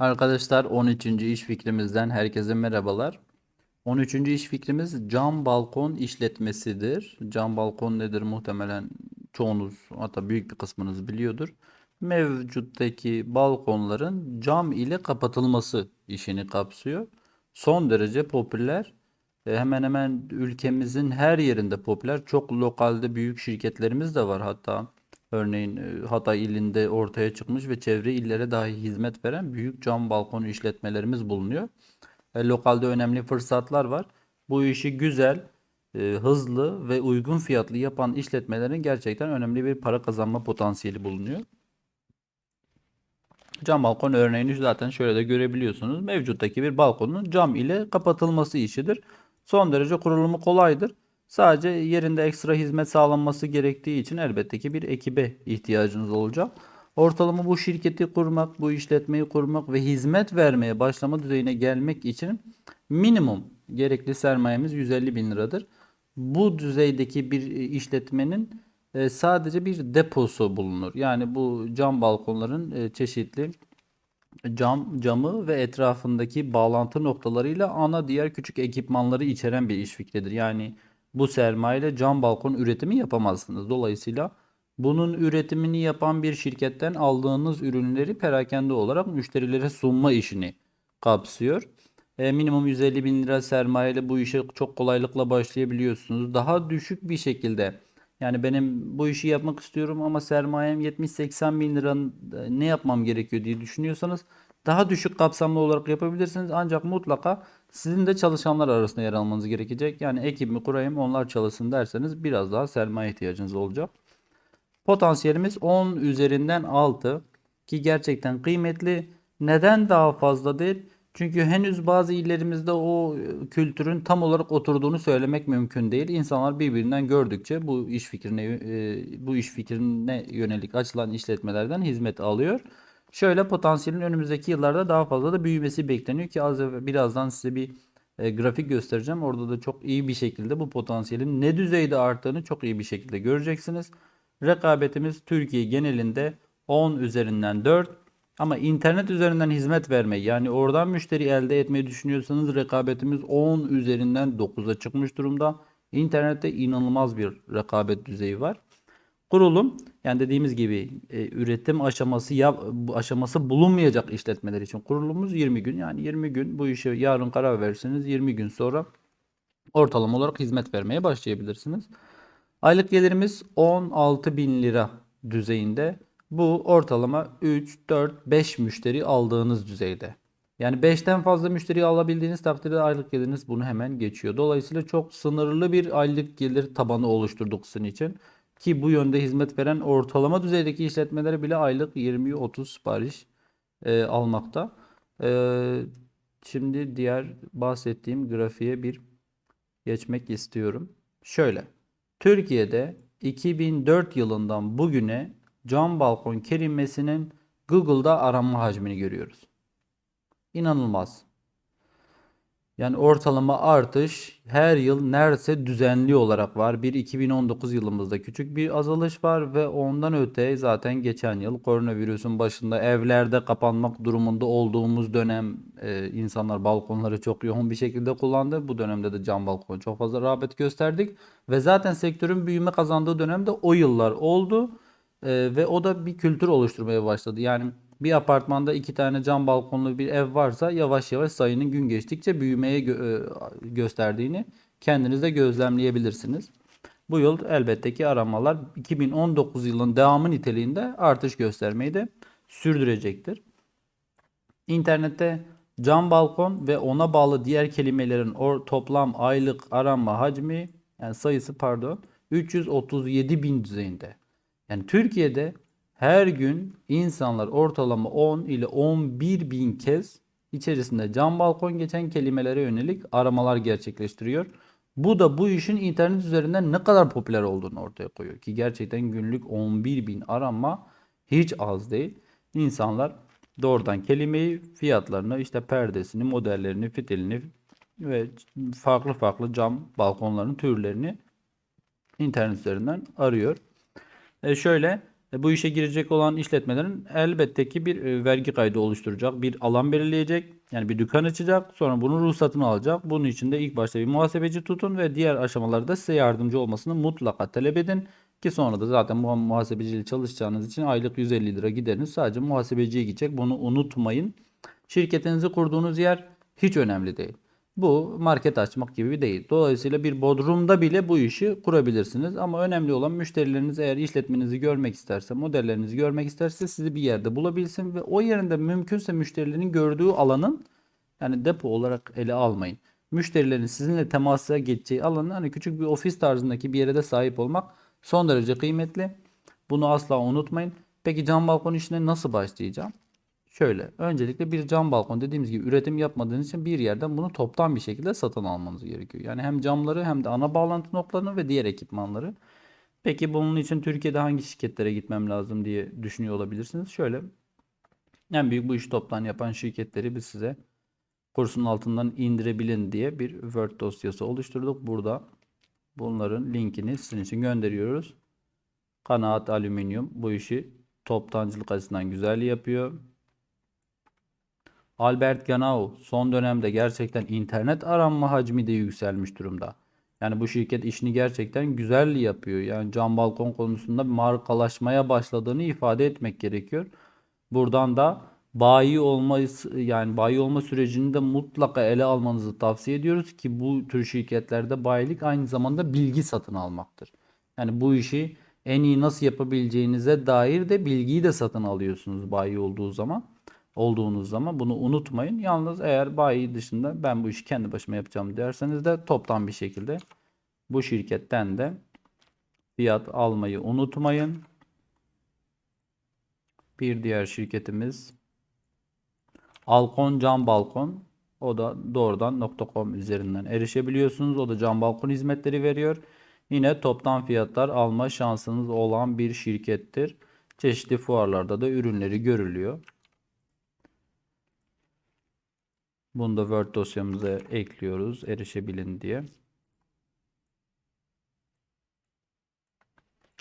Arkadaşlar 13. iş fikrimizden herkese merhabalar. 13. iş fikrimiz cam balkon işletmesidir. Cam balkon nedir muhtemelen çoğunuz hatta büyük bir kısmınız biliyordur. Mevcuttaki balkonların cam ile kapatılması işini kapsıyor. Son derece popüler. E, Hemen hemen ülkemizin her yerinde popüler. Çok lokalde büyük şirketlerimiz de var. Hatta örneğin e, Hatay ilinde ortaya çıkmış ve çevre illere dahi hizmet veren büyük cam balkon işletmelerimiz bulunuyor. E, lokalde önemli fırsatlar var. Bu işi güzel, e, hızlı ve uygun fiyatlı yapan işletmelerin gerçekten önemli bir para kazanma potansiyeli bulunuyor. Cam balkon örneğini zaten şöyle de görebiliyorsunuz. Mevcuttaki bir balkonun cam ile kapatılması işidir. Son derece kurulumu kolaydır. Sadece yerinde ekstra hizmet sağlanması gerektiği için elbette ki bir ekibe ihtiyacınız olacak. Ortalama bu şirketi kurmak, bu işletmeyi kurmak ve hizmet vermeye başlama düzeyine gelmek için minimum gerekli sermayemiz 150 bin liradır. Bu düzeydeki bir işletmenin e, sadece bir deposu bulunur. Yani bu cam balkonların e, çeşitli cam camı ve etrafındaki bağlantı noktalarıyla ana diğer küçük ekipmanları içeren bir iş fikridir. Yani bu sermayeyle cam balkon üretimi yapamazsınız. Dolayısıyla bunun üretimini yapan bir şirketten aldığınız ürünleri perakende olarak müşterilere sunma işini kapsıyor. E, minimum 150 bin lira sermayeyle bu işe çok kolaylıkla başlayabiliyorsunuz. Daha düşük bir şekilde yani benim bu işi yapmak istiyorum ama sermayem 70-80 bin lira ne yapmam gerekiyor diye düşünüyorsanız daha düşük kapsamlı olarak yapabilirsiniz. Ancak mutlaka sizin de çalışanlar arasında yer almanız gerekecek. Yani ekibimi kurayım onlar çalışsın derseniz biraz daha sermaye ihtiyacınız olacak. Potansiyelimiz 10 üzerinden 6 ki gerçekten kıymetli. Neden daha fazla değil? Çünkü henüz bazı illerimizde o kültürün tam olarak oturduğunu söylemek mümkün değil. İnsanlar birbirinden gördükçe bu iş fikrine e, bu iş fikrine yönelik açılan işletmelerden hizmet alıyor. Şöyle potansiyelin önümüzdeki yıllarda daha fazla da büyümesi bekleniyor ki az birazdan size bir e, grafik göstereceğim. Orada da çok iyi bir şekilde bu potansiyelin ne düzeyde arttığını çok iyi bir şekilde göreceksiniz. Rekabetimiz Türkiye genelinde 10 üzerinden 4 ama internet üzerinden hizmet vermeyi yani oradan müşteri elde etmeyi düşünüyorsanız rekabetimiz 10 üzerinden 9'a çıkmış durumda. İnternette inanılmaz bir rekabet düzeyi var. Kurulum yani dediğimiz gibi e, üretim aşaması bu aşaması bulunmayacak işletmeler için kurulumumuz 20 gün. Yani 20 gün bu işe yarın karar verirseniz 20 gün sonra ortalama olarak hizmet vermeye başlayabilirsiniz. Aylık gelirimiz 16 bin lira düzeyinde. Bu ortalama 3, 4, 5 müşteri aldığınız düzeyde. Yani 5'ten fazla müşteri alabildiğiniz takdirde aylık geliriniz bunu hemen geçiyor. Dolayısıyla çok sınırlı bir aylık gelir tabanı oluşturduk sizin için. Ki bu yönde hizmet veren ortalama düzeydeki işletmeleri bile aylık 20-30 sipariş e, almakta. E, şimdi diğer bahsettiğim grafiğe bir geçmek istiyorum. Şöyle. Türkiye'de 2004 yılından bugüne cam balkon kelimesinin Google'da aranma hacmini görüyoruz. İnanılmaz. Yani ortalama artış her yıl neredeyse düzenli olarak var. Bir 2019 yılımızda küçük bir azalış var ve ondan öte zaten geçen yıl koronavirüsün başında evlerde kapanmak durumunda olduğumuz dönem e, insanlar balkonları çok yoğun bir şekilde kullandı. Bu dönemde de cam balkon çok fazla rağbet gösterdik ve zaten sektörün büyüme kazandığı dönemde o yıllar oldu. E, ve o da bir kültür oluşturmaya başladı. Yani bir apartmanda iki tane cam balkonlu bir ev varsa yavaş yavaş sayının gün geçtikçe büyümeye gö- e, gösterdiğini kendiniz de gözlemleyebilirsiniz. Bu yıl elbette ki aramalar 2019 yılının devamı niteliğinde artış göstermeyi de sürdürecektir. İnternette cam balkon ve ona bağlı diğer kelimelerin or toplam aylık arama hacmi yani sayısı pardon 337 bin düzeyinde. Yani Türkiye'de her gün insanlar ortalama 10 ile 11 bin kez içerisinde cam balkon geçen kelimelere yönelik aramalar gerçekleştiriyor. Bu da bu işin internet üzerinden ne kadar popüler olduğunu ortaya koyuyor. Ki gerçekten günlük 11 bin arama hiç az değil. İnsanlar doğrudan kelimeyi, fiyatlarını, işte perdesini, modellerini, fitilini ve farklı farklı cam balkonların türlerini internet üzerinden arıyor. E şöyle bu işe girecek olan işletmelerin elbette ki bir e, vergi kaydı oluşturacak, bir alan belirleyecek, yani bir dükkan açacak, sonra bunun ruhsatını alacak. Bunun için de ilk başta bir muhasebeci tutun ve diğer aşamalarda size yardımcı olmasını mutlaka talep edin. Ki sonra da zaten muhasebeciyle çalışacağınız için aylık 150 lira gideriniz sadece muhasebeciye gidecek. Bunu unutmayın. Şirketinizi kurduğunuz yer hiç önemli değil. Bu market açmak gibi değil. Dolayısıyla bir bodrumda bile bu işi kurabilirsiniz. Ama önemli olan müşterileriniz eğer işletmenizi görmek isterse, modellerinizi görmek isterse sizi bir yerde bulabilsin ve o yerinde mümkünse müşterilerin gördüğü alanın yani depo olarak ele almayın. Müşterilerin sizinle temasa geçeceği alanın hani küçük bir ofis tarzındaki bir yere de sahip olmak son derece kıymetli. Bunu asla unutmayın. Peki cam balkon işine nasıl başlayacağım? Şöyle, öncelikle bir cam balkon dediğimiz gibi üretim yapmadığınız için bir yerden bunu toptan bir şekilde satın almanız gerekiyor. Yani hem camları hem de ana bağlantı noktalarını ve diğer ekipmanları. Peki bunun için Türkiye'de hangi şirketlere gitmem lazım diye düşünüyor olabilirsiniz. Şöyle, en büyük bu işi toptan yapan şirketleri biz size kursun altından indirebilin diye bir Word dosyası oluşturduk. Burada bunların linkini sizin için gönderiyoruz. Kanaat Alüminyum bu işi toptancılık açısından güzel yapıyor. Albert Genau son dönemde gerçekten internet aranma hacmi de yükselmiş durumda. Yani bu şirket işini gerçekten güzel yapıyor. Yani cam balkon konusunda markalaşmaya başladığını ifade etmek gerekiyor. Buradan da bayi olma yani bayi olma sürecini de mutlaka ele almanızı tavsiye ediyoruz ki bu tür şirketlerde bayilik aynı zamanda bilgi satın almaktır. Yani bu işi en iyi nasıl yapabileceğinize dair de bilgiyi de satın alıyorsunuz bayi olduğu zaman olduğunuz zaman bunu unutmayın. Yalnız eğer bayi dışında ben bu işi kendi başıma yapacağım derseniz de toptan bir şekilde bu şirketten de fiyat almayı unutmayın. Bir diğer şirketimiz Alkon Cam Balkon. O da doğrudan .com üzerinden erişebiliyorsunuz. O da cam balkon hizmetleri veriyor. Yine toptan fiyatlar alma şansınız olan bir şirkettir. Çeşitli fuarlarda da ürünleri görülüyor. Bunu da Word dosyamıza ekliyoruz erişebilin diye.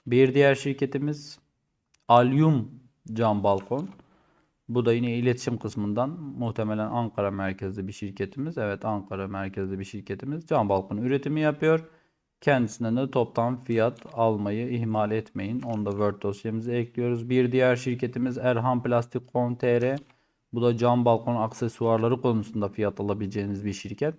Bir diğer şirketimiz Alyum Cam Balkon. Bu da yine iletişim kısmından muhtemelen Ankara merkezli bir şirketimiz. Evet Ankara merkezli bir şirketimiz. Cam balkon üretimi yapıyor. Kendisinden de toptan fiyat almayı ihmal etmeyin. Onu da Word dosyamıza ekliyoruz. Bir diğer şirketimiz Erhan Plastik.com.tr. Bu da cam balkon aksesuarları konusunda fiyat alabileceğiniz bir şirket.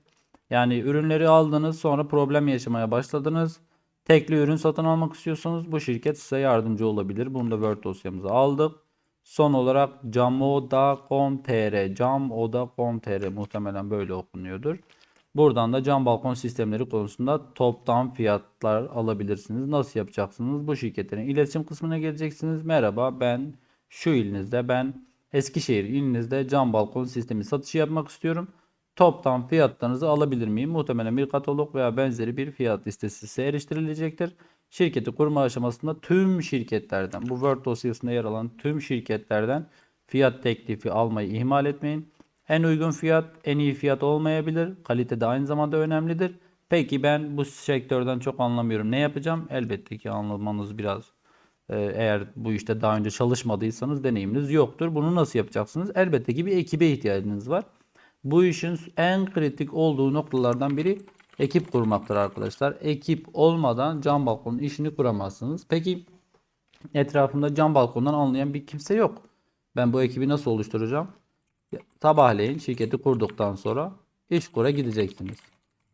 Yani ürünleri aldınız sonra problem yaşamaya başladınız. Tekli ürün satın almak istiyorsanız bu şirket size yardımcı olabilir. Bunu da Word dosyamıza aldık. Son olarak camoda.com.tr camoda.com.tr muhtemelen böyle okunuyordur. Buradan da cam balkon sistemleri konusunda toptan fiyatlar alabilirsiniz. Nasıl yapacaksınız? Bu şirketlerin iletişim kısmına geleceksiniz. Merhaba ben şu ilinizde ben Eskişehir ilinizde cam balkon sistemi satışı yapmak istiyorum. Toptan fiyatlarınızı alabilir miyim? Muhtemelen bir katalog veya benzeri bir fiyat listesi size eriştirilecektir. Şirketi kurma aşamasında tüm şirketlerden, bu Word dosyasında yer alan tüm şirketlerden fiyat teklifi almayı ihmal etmeyin. En uygun fiyat, en iyi fiyat olmayabilir. Kalite de aynı zamanda önemlidir. Peki ben bu sektörden çok anlamıyorum. Ne yapacağım? Elbette ki anlamanız biraz eğer bu işte daha önce çalışmadıysanız deneyiminiz yoktur. Bunu nasıl yapacaksınız? Elbette ki bir ekibe ihtiyacınız var. Bu işin en kritik olduğu noktalardan biri ekip kurmaktır arkadaşlar. Ekip olmadan cam balkonun işini kuramazsınız. Peki etrafımda cam balkondan anlayan bir kimse yok. Ben bu ekibi nasıl oluşturacağım? Sabahleyin şirketi kurduktan sonra iş kura gideceksiniz.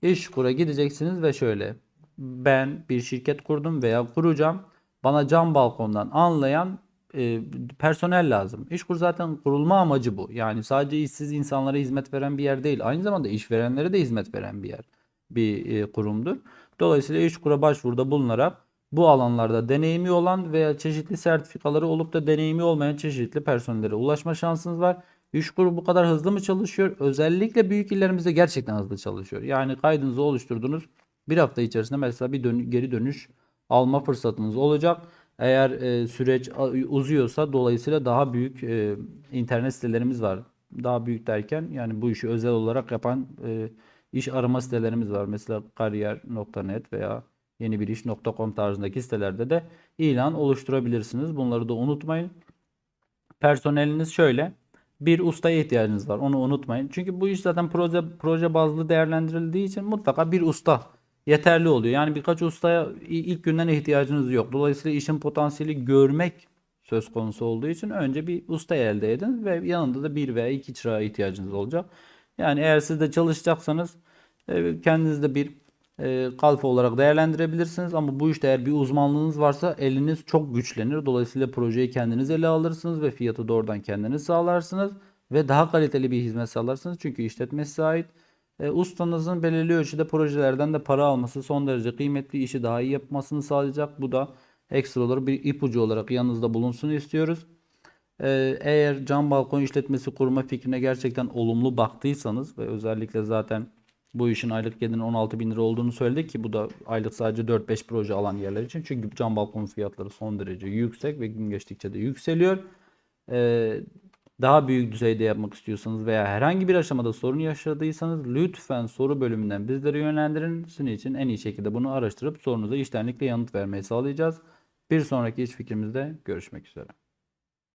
İş kura gideceksiniz ve şöyle ben bir şirket kurdum veya kuracağım. Bana cam balkondan anlayan e, personel lazım. İşkur zaten kurulma amacı bu. Yani sadece işsiz insanlara hizmet veren bir yer değil. Aynı zamanda işverenlere de hizmet veren bir yer. Bir e, kurumdur. Dolayısıyla İşkur'a başvuruda bulunarak bu alanlarda deneyimi olan veya çeşitli sertifikaları olup da deneyimi olmayan çeşitli personellere ulaşma şansınız var. İşkur bu kadar hızlı mı çalışıyor? Özellikle büyük illerimizde gerçekten hızlı çalışıyor. Yani kaydınızı oluşturdunuz. Bir hafta içerisinde mesela bir dön geri dönüş alma fırsatınız olacak. Eğer e, süreç uzuyorsa dolayısıyla daha büyük e, internet sitelerimiz var. Daha büyük derken yani bu işi özel olarak yapan e, iş arama sitelerimiz var. Mesela kariyer.net veya yeni bir iş.com tarzındaki sitelerde de ilan oluşturabilirsiniz. Bunları da unutmayın. Personeliniz şöyle. Bir ustaya ihtiyacınız var. Onu unutmayın. Çünkü bu iş zaten proje proje bazlı değerlendirildiği için mutlaka bir usta yeterli oluyor. Yani birkaç ustaya ilk günden ihtiyacınız yok. Dolayısıyla işin potansiyeli görmek söz konusu olduğu için önce bir usta elde edin ve yanında da bir veya iki çırağa ihtiyacınız olacak. Yani eğer siz de çalışacaksanız e, kendinizde bir e, kalfa olarak değerlendirebilirsiniz ama bu işte eğer bir uzmanlığınız varsa eliniz çok güçlenir. Dolayısıyla projeyi kendiniz ele alırsınız ve fiyatı doğrudan kendiniz sağlarsınız ve daha kaliteli bir hizmet sağlarsınız. Çünkü işletme size ait. E, ustanızın belirli ölçüde projelerden de para alması son derece kıymetli işi daha iyi yapmasını sağlayacak. Bu da ekstra olarak bir ipucu olarak yanınızda bulunsun istiyoruz. Ee, eğer cam balkon işletmesi kurma fikrine gerçekten olumlu baktıysanız ve özellikle zaten bu işin aylık gelirinin 16 bin lira olduğunu söyledik ki bu da aylık sadece 4-5 proje alan yerler için. Çünkü cam balkon fiyatları son derece yüksek ve gün geçtikçe de yükseliyor. Ee, daha büyük düzeyde yapmak istiyorsanız veya herhangi bir aşamada sorun yaşadıysanız lütfen soru bölümünden bizlere yönlendirin. Sizin için en iyi şekilde bunu araştırıp sorunuza içtenlikle yanıt vermeyi sağlayacağız. Bir sonraki iş fikrimizde görüşmek üzere.